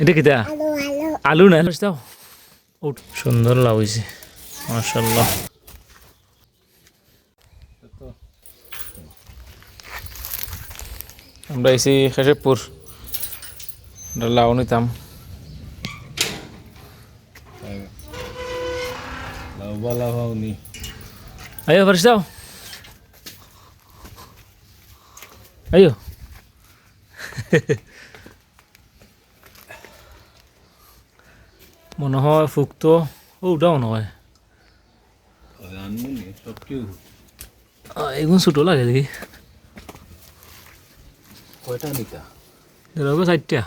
এটা কিতা আলো আলো। আলু না দাও। উঠ। সুন্দর লাউ হয়েছে মাশাল্লাহ আমরা এসি খেসেবপুর আমরা লাউ নিতাম। দাও আয়ো। মনে হয় ফুকতো ওটাও মনে হয় আনমু নি সব কেউ এগুলো ছোটো লাগে দেখি কয়টা নিতা ধরো চারটা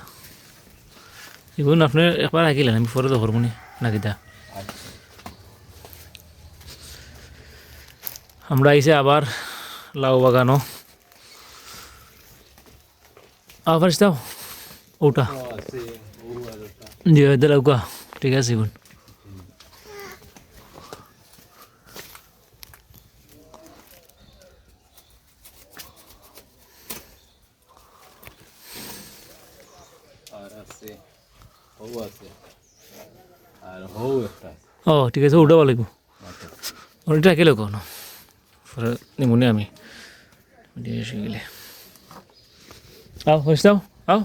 এগুলো আপনি একবার আঁকিলেন আমি পরে তো করব নি নাকিটা আমরা আইসে আবার লাউ বাগানো আবার ওটা আছে ও ঠিক আছে আছে ও ঠিক আছে ওটা ভালো লাগবো। আচ্ছা। ওটা আঁকিলে কোনো পরে আমি। দিয়ে এসে গেলে। আও হয়েছে আও।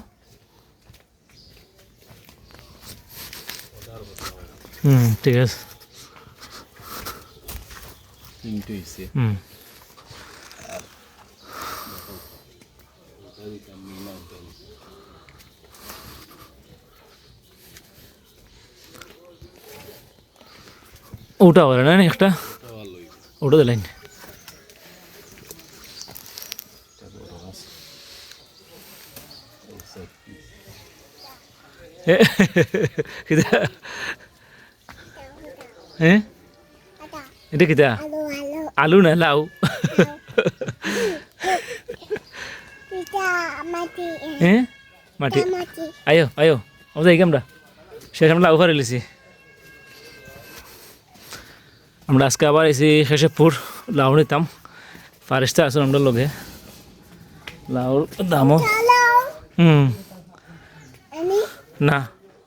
হুম ঠিক আছে তিনটে হয়েছে হুম ওটা বলে না একটা ভালোই ওটা দিলেন কিতা হ্যাঁ এটা কিতা আলো না লাউ হ্যাঁ মাটি আয়ো আয়ো ও যাই আমরা সেখানে লাউ ফারে লিছি আমরা আজকে আবার এসে খেসেপুর লাউ নিতাম ফারেস্তা আসুন আমরা লগে লাউর দামও হুম না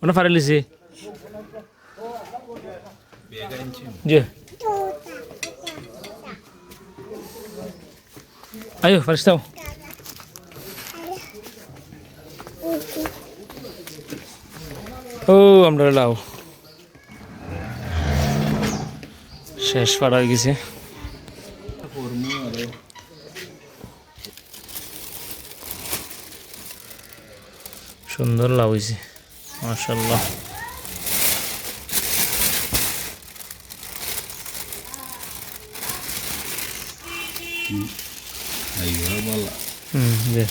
ওনা ফারে লিছি বেগ আনছি যে তোতা আয়ো ফারেস্তাও ও আমরা লাউ শেষ পাড়া হয়ে গেছে কর্মু আর সুন্দর লাউ হয়েছে মার্শাল্লাহ 嗯哎呦完了。嗯对。